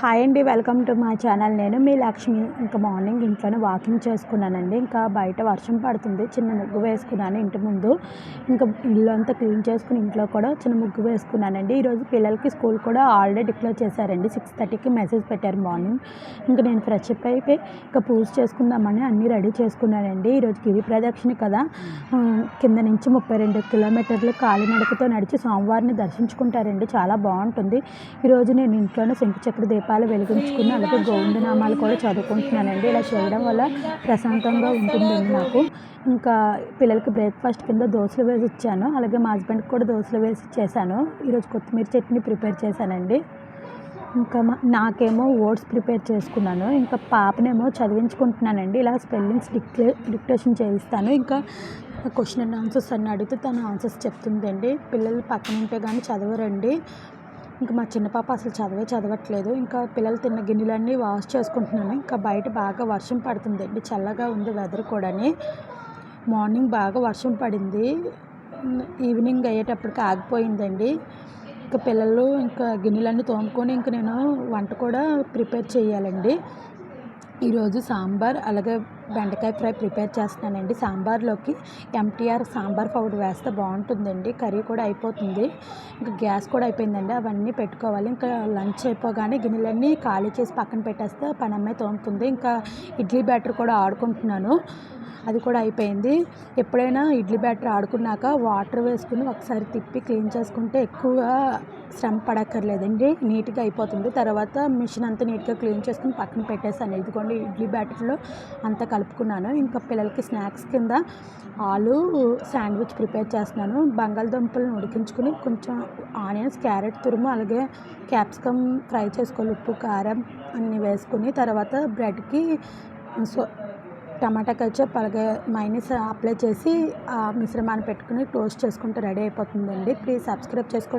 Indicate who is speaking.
Speaker 1: Hi అండి welcome to మా channel. నేను మీ లక్ష్మి. ఇంకా మార్నింగ్ ఇంట్లోనే వాకింగ్ చేసుకున్నానండి. ఇంకా బయట వర్షం పడుతుంది. చిన్న ముగ్గు వేసుకున్నాను ఇంటి ముందు. ఇంకా ఇల్లు అంతా క్లీన్ చేసుకుని ఇంట్లో కూడా చిన్న ముగ్గు వేసుకున్నానండి. ఈరోజు పిల్లలకి స్కూల్ కూడా ఆల్రెడీ డిక్లేర్ చేశారండి. సిక్స్ థర్టీకి మెసేజ్ పెట్టారు మార్నింగ్. ఇంకా నేను ఫ్రెష్ అప్ అయిపోయి ఇంకా పూజ చేసుకుందామని అన్నీ రెడీ చేసుకున్నానండి. ఈరోజు గిరి ప్రదక్షిణ కదా. కింద నుంచి ముప్పై రెండు కిలోమీటర్లు కాలినడకతో నడిచి సోమవారిని దర్శించుకుంటారండి. చాలా బాగుంటుంది. ఈరోజు నేను ఇంట్లోనే శంకుచక్ర దీపాలు వెలిగించుకుని అలాగే గోవిందనామాలు కూడా చదువుకుంటున్నానండి. ఇలా చేయడం వల్ల ప్రశాంతంగా ఉంటుందండి నాకు. ఇంకా పిల్లలకి బ్రేక్ఫాస్ట్ కింద దోశలు వేసి ఇచ్చాను. అలాగే మా హస్బెండ్కి కూడా దోశలు వేసి చేశాను ఈరోజు కొత్తిమీర చట్నీ ప్రిపేర్ చేశానండి. ఇంకా మా నాకేమో ఓట్స్ ప్రిపేర్ చేసుకున్నాను. ఇంకా పాపనేమో చదివించుకుంటున్నానండి. ఇలా స్పెల్లింగ్స్ డిక్లే డిక్టేషన్ చేయిస్తాను. ఇంకా క్వశ్చన్ అండ్ ఆన్సర్స్ అని అడిగితే తను ఆన్సర్స్ చెప్తుందండి. పిల్లలు పక్కన ఉంటే కానీ చదవరండి. ఇంకా మా చిన్న పాప అసలు చదివే చదవట్లేదు. ఇంకా పిల్లలు తిన్న గిన్నెలన్నీ వాష్ చేసుకుంటున్నాను. ఇంకా బయట బాగా వర్షం పడుతుందండి చల్లగా ఉంది వెదర్ కూడాని. మార్నింగ్ బాగా వర్షం పడింది. ఈవినింగ్ అయ్యేటప్పటికి ఆగిపోయిందండి. ఇంకా పిల్లలు ఇంకా గిన్నెలన్నీ తోముకొని ఇంకా నేను వంట కూడా ప్రిపేర్ చేయాలండి. ఈరోజు సాంబార్ అలాగే బెండకాయ ఫ్రై ప్రిపేర్ చేస్తున్నానండి. సాంబార్లోకి ఎంటీఆర్ సాంబార్ పౌడర్ వేస్తే బాగుంటుందండి. కర్రీ కూడా అయిపోతుంది. ఇంకా గ్యాస్ కూడా అయిపోయిందండి. అవన్నీ పెట్టుకోవాలి. ఇంకా లంచ్ అయిపోగానే గిన్నెలన్నీ ఖాళీ చేసి పక్కన పెట్టేస్తే పని అమ్మాయి తోముతుంది. ఇంకా ఇడ్లీ బ్యాటర్ కూడా ఆడుకుంటున్నాను. అది కూడా అయిపోయింది. ఎప్పుడైనా ఇడ్లీ బ్యాటర్ ఆడుకున్నాక వాటర్ వేసుకుని ఒకసారి తిప్పి క్లీన్ చేసుకుంటే ఎక్కువ శ్రమ పడక్కర్లేదండి. నీట్గా అయిపోతుంది. తర్వాత మిషన్ అంతా నీట్గా క్లీన్ చేసుకుని పక్కన పెట్టేసాను ఇదిగోండి ఇడ్లీ బ్యాటర్లో అంత కలుపుకున్నాను. ఇంకా పిల్లలకి స్నాక్స్ కింద ఆలు శాండ్విచ్ ప్రిపేర్ చేస్తున్నాను. బంగాళదుంపలను ఉడికించుకుని కొంచెం ఆనియన్స్ క్యారెట్ తురుము అలాగే క్యాప్సికమ్ ఫ్రై చేసుకోవాలి. ఉప్పు కారం అన్నీ వేసుకుని తర్వాత బ్రెడ్కి సో టమాటా కచ్చప్ అలాగే మైనస్ అప్లై చేసి ఆ మిశ్రమాన్ని పెట్టుకుని టోస్ట్ చేసుకుంటే రెడీ అయిపోతుందండి. ప్లీజ్ సబ్స్క్రైబ్ చేసుకోండి.